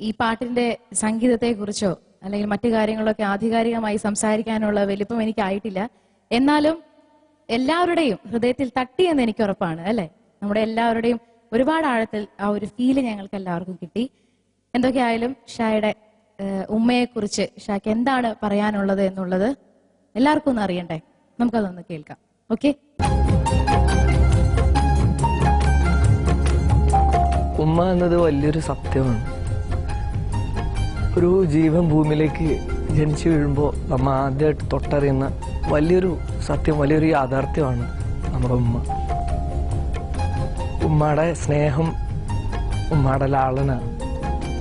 ഈ പാട്ടിന്റെ സംഗീതത്തെ കുറിച്ചോ അല്ലെങ്കിൽ മറ്റു കാര്യങ്ങളൊക്കെ ആധികാരികമായി സംസാരിക്കാനുള്ള വലിപ്പം എനിക്കായിട്ടില്ല. എന്നാലും എല്ലാവരുടെയും ഹൃദയത്തിൽ തട്ടിയെന്ന് എനിക്ക് ഉറപ്പാണ് അല്ലെ? നമ്മുടെ എല്ലാവരുടെയും ഒരുപാട് ആഴത്തിൽ ആ ഒരു ഫീൽ ഞങ്ങൾക്ക് എല്ലാവർക്കും കിട്ടി. എന്തൊക്കെയായാലും ഷായുടെ ഉമ്മയെ കുറിച്ച് ഷാക്ക് എന്താണ് പറയാനുള്ളത് എന്നുള്ളത് എല്ലാവർക്കും ഒന്ന് അറിയണ്ടേ? നമുക്കതൊന്ന് കേൾക്കാം. ഓക്കെ? ഉമ്മ എന്നത് വലിയൊരു സത്യമാണ്. ഒരു ജീവൻ ഭൂമിയിലേക്ക് ജനിച്ചു വീഴുമ്പോൾ നമ്മൾ ആദ്യമായിട്ട് തൊട്ടറിയുന്ന വലിയൊരു സത്യം വലിയൊരു യാഥാർത്ഥ്യമാണ് നമ്മുടെ ഉമ്മ. ഉമ്മയുടെ സ്നേഹം ഉമ്മയുടെ ലാളന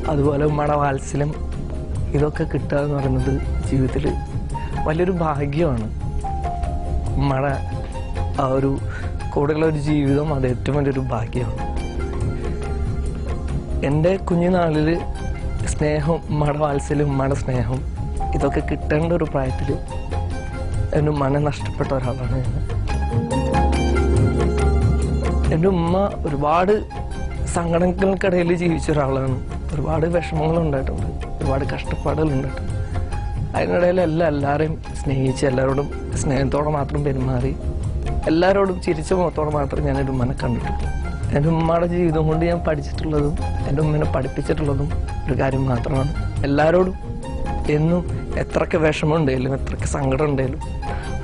അതുപോലെ ഉമ്മയുടെ വാത്സല്യം ഇതൊക്കെ കിട്ടുക എന്ന് പറയുന്നത് ജീവിതത്തിൽ വലിയൊരു ഭാഗ്യമാണ്. ഉമ്മയുടെ ആ ഒരു കൂടെയുള്ള ഒരു ജീവിതം അത് ഏറ്റവും വലിയൊരു ഭാഗ്യമാണ്. എന്റെ കുഞ്ഞുനാളിൽ സ്നേഹം ഉമ്മയുടെ വാത്സല്യം ഉമ്മയുടെ സ്നേഹം ഇതൊക്കെ കിട്ടേണ്ട ഒരു പ്രായത്തിൽ എന്റെ മന നഷ്ടപ്പെട്ട ഒരാളാണ് ഞാൻ. എന്റെ ഉമ്മ ഒരുപാട് സങ്കടങ്ങൾക്കിടയിൽ ജീവിച്ച ഒരാളാണ്. ഒരുപാട് വിഷമങ്ങൾ ഉണ്ടായിട്ടുണ്ട് ഒരുപാട് കഷ്ടപ്പാടുകൾ ഉണ്ടായിട്ടുണ്ട് അതിനിടയിൽ എല്ലാം എല്ലാവരെയും സ്നേഹിച്ച് എല്ലാവരോടും സ്നേഹത്തോടെ മാത്രം പെരുമാറി എല്ലാവരോടും ചിരിച്ച മുഖത്തോടെ മാത്രം ഞാൻ എന്റെ ഉമ്മനെ കണ്ടിട്ടുള്ളൂ എന്റെ ഉമ്മയുടെ ജീവിതം കൊണ്ട് ഞാൻ പഠിച്ചിട്ടുള്ളതും എന്റെ ഉമ്മനെ പഠിപ്പിച്ചിട്ടുള്ളതും ഒരു കാര്യം മാത്രമാണ്. എല്ലാവരോടും എന്നും എത്രയൊക്കെ വിഷമം ഉണ്ടെങ്കിലും എത്രയൊക്കെ സങ്കടം ഉണ്ടെങ്കിലും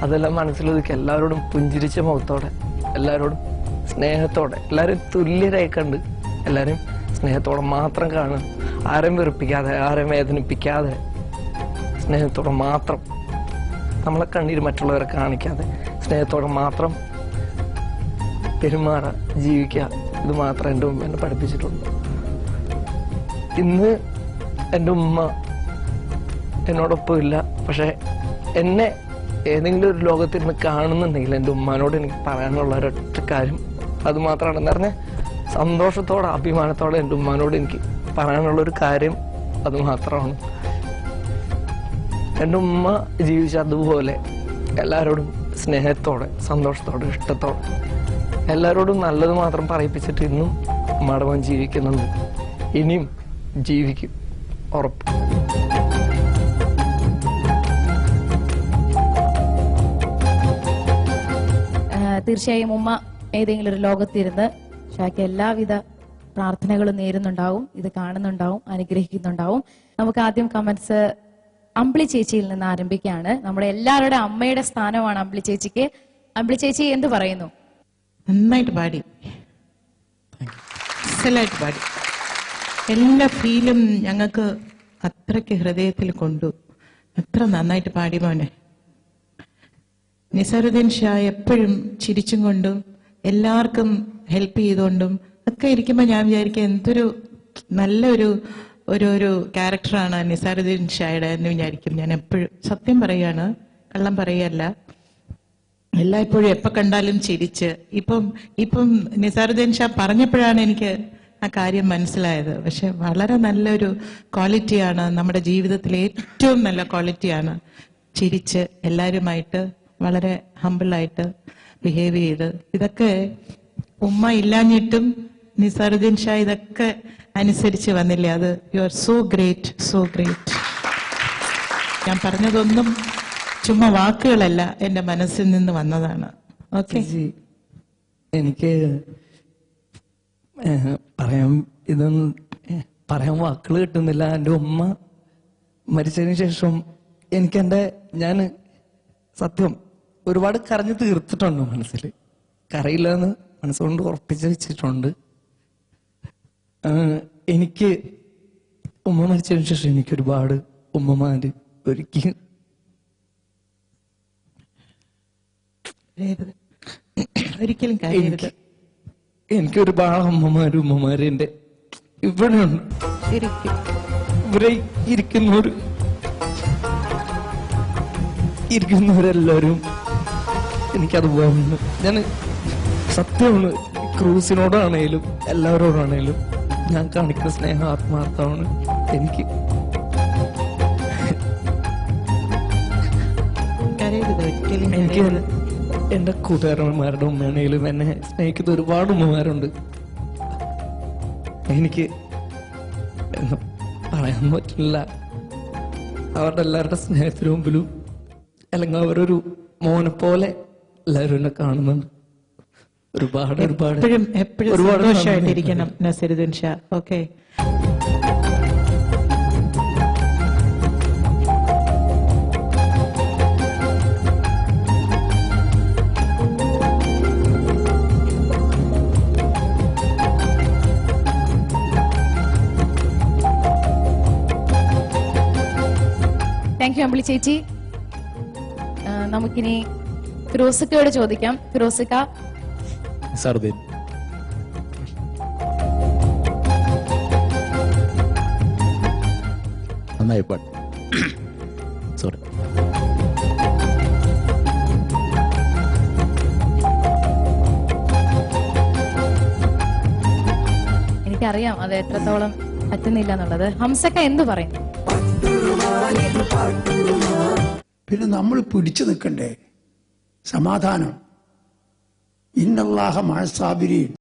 അതെല്ലാം മനസ്സിലൊതുക്കി എല്ലാവരോടും പുഞ്ചിരിച്ച മുഖത്തോടെ എല്ലാവരോടും സ്നേഹത്തോടെ എല്ലാവരും തുല്യരായി കണ്ട് എല്ലാവരും സ്നേഹത്തോടെ മാത്രം കാണുക. ആരെയും വെറുപ്പിക്കാതെ ആരെയും വേദനിപ്പിക്കാതെ സ്നേഹത്തോടെ മാത്രം നമ്മളെ കണ്ണീര് മറ്റുള്ളവരെ കാണിക്കാതെ സ്നേഹത്തോടെ മാത്രം പെരുമാറുക ജീവിക്കുക. ഇത് മാത്രം എന്റെ ഉമ്മ എന്നെ പഠിപ്പിച്ചിട്ടുള്ളൂ. ഇന്ന് എന്റെ ഉമ്മ എന്നോടൊപ്പം ഇല്ല പക്ഷെ എന്നെ ഏതെങ്കിലും ഒരു ലോകത്തിരുന്ന് കാണുന്നുണ്ടെങ്കിൽ എന്റെ ഉമ്മാനോട് എനിക്ക് പറയാനുള്ള ഒരൊറ്റ കാര്യം അത് മാത്രമാണ് എന്ന് പറഞ്ഞാൽ സന്തോഷത്തോടെ അഭിമാനത്തോടെ എന്റെ ഉമ്മാനോട് എനിക്ക് പറയാനുള്ള ഒരു കാര്യം അത് മാത്രമാണ്. എന്റെ ഉമ്മ ജീവിച്ച അതുപോലെ എല്ലാവരോടും സ്നേഹത്തോടെ സന്തോഷത്തോടെ ഇഷ്ടത്തോടെ എല്ലാവരോടും നല്ലത് മാത്രം പറയിപ്പിച്ചിട്ട് ഇന്നും മടവൻ ജീവിക്കുന്നുണ്ട്. ഇനിയും ജീവിക്കും. ഉറപ്പ്. തീർച്ചയായും ഉമ്മ ഏതെങ്കിലും ഒരു ലോകത്തിരുന്ന് ഷാക്ക് എല്ലാവിധ പ്രാർത്ഥനകളും നേരുന്നുണ്ടാവും. ഇത് കാണുന്നുണ്ടാവും അനുഗ്രഹിക്കുന്നുണ്ടാവും. നമുക്ക് ആദ്യം കമന്റ്സ് അമ്പിളി ചേച്ചിയിൽ നിന്ന് ആരംഭിക്കുകയാണ്. നമ്മുടെ എല്ലാവരുടെ അമ്മയുടെ സ്ഥാനമാണ് അമ്പിളി ചേച്ചിക്ക്. അമ്പിളി ചേച്ചി എന്ത് പറയുന്നു? നന്നായിട്ട് പാടി. പാടി. എല്ലാ ഫീലും ഞങ്ങൾക്ക് അത്രയ്ക്ക് ഹൃദയത്തിൽ കൊണ്ടു. എത്ര നന്നായിട്ട് പാടി മോനെ. നിസാറുദ്ദീൻ ഷാ എപ്പോഴും ചിരിച്ചും കൊണ്ടും എല്ലാവർക്കും ഹെൽപ്പ് ചെയ്തുകൊണ്ടും ഒക്കെ ഇരിക്കുമ്പോൾ ഞാൻ വിചാരിക്കുക എന്തൊരു നല്ലൊരു ഒരു ഒരു ക്യാരക്ടറാണ് നിസാറുദ്ദീൻ ഷായുടെ എന്ന് വിചാരിക്കും ഞാൻ എപ്പോഴും. സത്യം പറയുകയാണ് കള്ളം പറയല്ല എല്ലായ്പ്പോഴും എപ്പോൾ കണ്ടാലും ചിരിച്ച്. ഇപ്പം ഇപ്പം നിസാറുദ്ദീൻ ഷാ പറഞ്ഞപ്പോഴാണ് എനിക്ക് ആ കാര്യം മനസ്സിലായത്. പക്ഷെ വളരെ നല്ലൊരു ക്വാളിറ്റിയാണ് നമ്മുടെ ജീവിതത്തിലെ ഏറ്റവും നല്ല ക്വാളിറ്റിയാണ്. ചിരിച്ച് എല്ലാവരുമായിട്ട് വളരെ ഹമ്പിളായിട്ട് ബിഹേവ് ചെയ്ത്. ഇതൊക്കെ ഉമ്മ ഇല്ലാഞ്ഞിട്ടും നിസാറുദ്ദീൻ ഷാ ഇതൊക്കെ അനുസരിച്ച് വന്നില്ലേ? അത് you are so great so great ഞാൻ പറഞ്ഞതൊന്നും ചുമ്മാ വാക്കുകളല്ല എന്റെ മനസ്സിൽ നിന്ന് വന്നതാണ്. ഓക്കെ എനിക്ക് പറയാൻ ഇതൊന്നും പറയാൻ വാക്കുകൾ കിട്ടുന്നില്ല. എന്റെ ഉമ്മ മരിച്ചതിന് ശേഷം എനിക്ക് എന്റെ ഞാൻ സത്യം ഒരുപാട് കരഞ്ഞു തീർത്തിട്ടുണ്ട് മനസ്സിൽ. കരയില്ല എന്ന് മനസ്സുകൊണ്ട് ഉറപ്പിച്ച് വെച്ചിട്ടുണ്ട്. എനിക്ക് ഉമ്മ മരിച്ചതിന് ശേഷം എനിക്ക് ഒരുപാട് ഉമ്മമാര് ഒരുക്കി ഒരിക്കലും കരയരുത്. എനിക്ക് ഒരുപാട് അമ്മമാരും ഉമ്മമാരും എന്റെ ഇവിടെയുണ്ട് ശരിക്കും ഇവിടെ ഇരിക്കുന്നവർ ഇരിക്കുന്നവരെല്ലാവരും എനിക്കതുപോലെ ഞാൻ സത്യമാണ് ക്രൂസിനോടാണേലും എല്ലാവരോടാണേലും ഞാൻ കാണിക്കുന്ന സ്നേഹം ആത്മാർത്ഥമാണ് എനിക്ക്. എനിക്ക് എന്റെ കൂട്ടുകാരന്മാരുടെ ഉമ്മയാണെങ്കിലും എന്നെ സ്നേഹിക്കുന്ന ഒരുപാട് ഉമ്മമാരുണ്ട്. എനിക്ക് പറയാൻ പറ്റില്ല. അവരുടെ എല്ലാവരുടെ സ്നേഹത്തിന് മുമ്പിലും അല്ലെങ്കിൽ അവരൊരു മോനെ പോലെ എല്ലാവരും എന്നെ കാണുന്നുണ്ട്. ഒരുപാട് ഒരുപാട് എപ്പോഴും എപ്പോഴും. സന്തോഷമായിട്ടിരിക്കണം Naseeruddin Shah. Okay. Thank you Ambili ചേച്ചി നമുക്കിനി ഫിറോസിക്കയോട് ചോദിക്കാം. ഫിറോസിക്ക സർദീൻ നന്നായി പാട്ട് സോറി എനിക്കറിയാം അത് എത്രത്തോളം പറ്റുന്നില്ല എന്നുള്ളത്. ഹംസക്ക എന്തു പറയും? പിന്നെ നമ്മൾ പിടിച്ചു നിൽക്കണ്ടേ? സമാധാനം. ഇന്നല്ലാഹ മഴസാബിരീൻ.